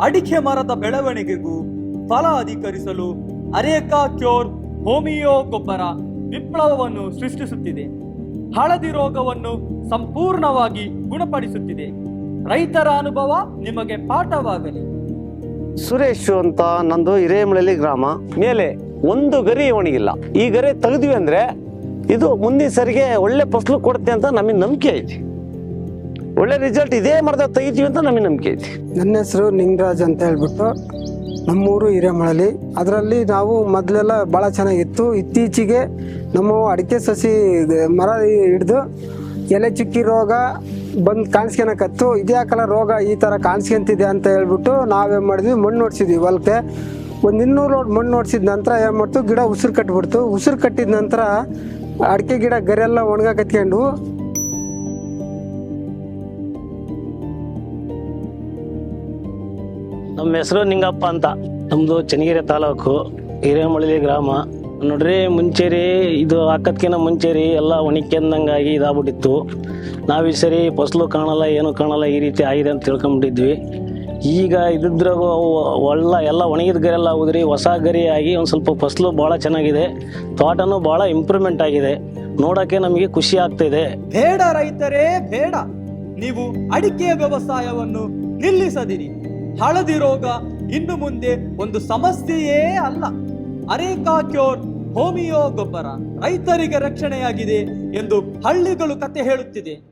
ಅಡಿಕೆ ಮರದ ಬೆಳವಣಿಗೆಗೂ ಫಲ ಅಧಿಕರಿಸಲು ಅರೇಕಾ ಕ್ಯೂರ್ ಹೋಮಿಯೋ ಗೊಬ್ಬರ ವಿಪ್ಲವವನ್ನು ಸೃಷ್ಟಿಸುತ್ತಿದೆ. ಹಳದಿ ರೋಗವನ್ನು ಸಂಪೂರ್ಣವಾಗಿ ಗುಣಪಡಿಸುತ್ತಿದೆ. ರೈತರ ಅನುಭವ ನಿಮಗೆ ಪಾಠವಾಗಲಿ. ಸುರೇಶ್ ಅಂತ ನಂದು ಹಿರೇಮಳಲಿ ಗ್ರಾಮ. ಮೇಲೆ ಒಂದು ಗರಿ ಒಣಗಿಲ್ಲ. ಈ ಗರಿ ತೆಗೆದ್ವಿ ಅಂದ್ರೆ ಇದು ಮುಂದಿನ ಸರಿಗೆ ಒಳ್ಳೆ ಫಸಲು ಕೊಡುತ್ತೆ ಅಂತ ನಮಗೆ ನಂಬಿಕೆ ಐತಿ. ಒಳ್ಳೆ ರಿಸಲ್ಟ್ ಇದೇ ಮರದ ತೆಗಿತೀವಿ ಅಂತ ನಮಗೆ ನಂಬಿಕೆ ಐತಿ. ನನ್ನ ಹೆಸರು ನಿಂಗರಾಜ್ ಅಂತ ಹೇಳ್ಬಿಟ್ಟು ನಮ್ಮೂರು ಹಿರೇಮಳಲಿ. ಅದರಲ್ಲಿ ನಾವು ಮೊದಲೆಲ್ಲ ಭಾಳ ಚೆನ್ನಾಗಿತ್ತು. ಇತ್ತೀಚೆಗೆ ನಮ್ಮ ಅಡಿಕೆ ಸಸಿ ಮರ ಹಿಡಿದು ಎಲೆ ಚುಕ್ಕಿ ರೋಗ ಬಂದು ಕಾಣಿಸ್ಕೊಳಕತ್ತು ಇದ್ಯಾಕಲ್ಲ ರೋಗ ಈ ಥರ ಕಾಣಿಸ್ಕೊಂತಿದೆ ಅಂತ ಹೇಳ್ಬಿಟ್ಟು ನಾವೇನು ಮಾಡಿದ್ವಿ? ಮಣ್ಣು ನೋಡ್ಸಿದ್ವಿ ಹೊಲಕ್ಕೆ. ಒಂದು ಇನ್ನೂರು ಲೋಡ್ ಮಣ್ಣು ನೋಡ್ಸಿದ ನಂತರ ಏನು ಮಾಡ್ತು? ಗಿಡ ಉಸಿರು ಕಟ್ಬಿಡ್ತು. ಉಸಿರು ಕಟ್ಟಿದ ನಂತರ ಅಡಿಕೆ ಗಿಡ ಗರೆಲ್ಲ ಒಣಗಾಕತ್ಕೊಂಡು ನಮ್ಮ ಹೆಸರು ನಿಂಗಪ್ಪ ಅಂತ. ನಮ್ಮದು ಚನ್ನಗಿರಿ ತಾಲೂಕು ಹಿರೇಮಳಲಿ ಗ್ರಾಮ. ನೋಡ್ರಿ ಮುಂಚೇರಿ ಇದು ಹಾಕದ್ಕಿಂತ ಮುಂಚೇರಿ ಎಲ್ಲ ಒಣಕ್ಯಂದಂಗಾಗಿ ಇದಾಗ್ಬಿಟ್ಟಿತ್ತು. ನಾವು ಈ ಸರಿ ಫಸಲು ಕಾಣಲ್ಲ, ಏನು ಕಾಣಲ್ಲ ಈ ರೀತಿ ಆಗಿದೆ ಅಂತ ತಿಳ್ಕೊಂಬಿಟ್ಟಿದ್ವಿ. ಈಗ ಇದ್ರಾಗ ಒಳ್ಳೆ ಎಲ್ಲ ಒಣಗಿದ ಗರಿ ಎಲ್ಲ ಹೋದ್ರಿ, ಹೊಸ ಗರಿ ಆಗಿ ಒಂದು ಸ್ವಲ್ಪ ಫಸಲು ಭಾಳ ಚೆನ್ನಾಗಿದೆ. ತೋಟನೂ ಭಾಳ ಇಂಪ್ರೂವ್ಮೆಂಟ್ ಆಗಿದೆ. ನೋಡೋಕ್ಕೆ ನಮಗೆ ಖುಷಿ ಆಗ್ತಿದೆ. ಬೇಡ ರೈತರೇ, ಬೇಡ. ನೀವು ಅಡಿಕೆ ವ್ಯವಸಾಯವನ್ನು ನಿಲ್ಲಿಸದಿರಿ. ಹಳದಿ ರೋಗ ಇನ್ನು ಮುಂದೆ ಒಂದು ಸಮಸ್ಯೆಯೇ ಅಲ್ಲ. ಅರೇಕಾ ಕ್ಯೋರ್ ಹೋಮಿಯೋ ಗೊಬ್ಬರ ರೈತರಿಗೆ ರಕ್ಷಣೆಯಾಗಿದೆ ಎಂದು ಹಳ್ಳಿಗಳು ಕತೆ ಹೇಳುತ್ತಿದೆ.